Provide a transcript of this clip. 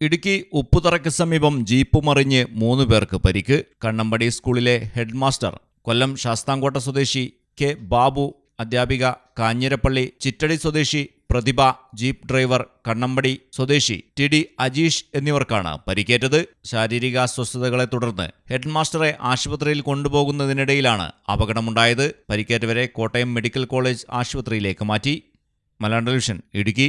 ഇടുക്കി ഉപ്പുതറയ്ക്ക് സമീപം ജീപ്പ് മറിഞ്ഞ് മൂന്ന് പേർക്ക് പരിക്ക്. കണ്ണമ്പടി സ്കൂളിലെ ഹെഡ്മാസ്റ്റർ കൊല്ലം ശാസ്താംകോട്ട സ്വദേശി കെ ബാബു അധ്യാപിക കാഞ്ഞിരപ്പള്ളി ചിറ്റടി സ്വദേശി പ്രതിഭ ജീപ്പ് ഡ്രൈവർ കണ്ണമ്പടി സ്വദേശി ടി ഡി അജീഷ് എന്നിവർക്കാണ് പരിക്കേറ്റത്. ശാരീരിക അസ്വസ്ഥതകളെ തുടർന്ന് ഹെഡ്മാസ്റ്ററെ ആശുപത്രിയിൽ കൊണ്ടുപോകുന്നതിനിടയിലാണ് അപകടമുണ്ടായത്. പരിക്കേറ്റവരെ കോട്ടയം മെഡിക്കൽ കോളേജ് ആശുപത്രിയിലേക്ക് മാറ്റി. മലയാളം ടെലിവിഷൻ ഇടുക്കി.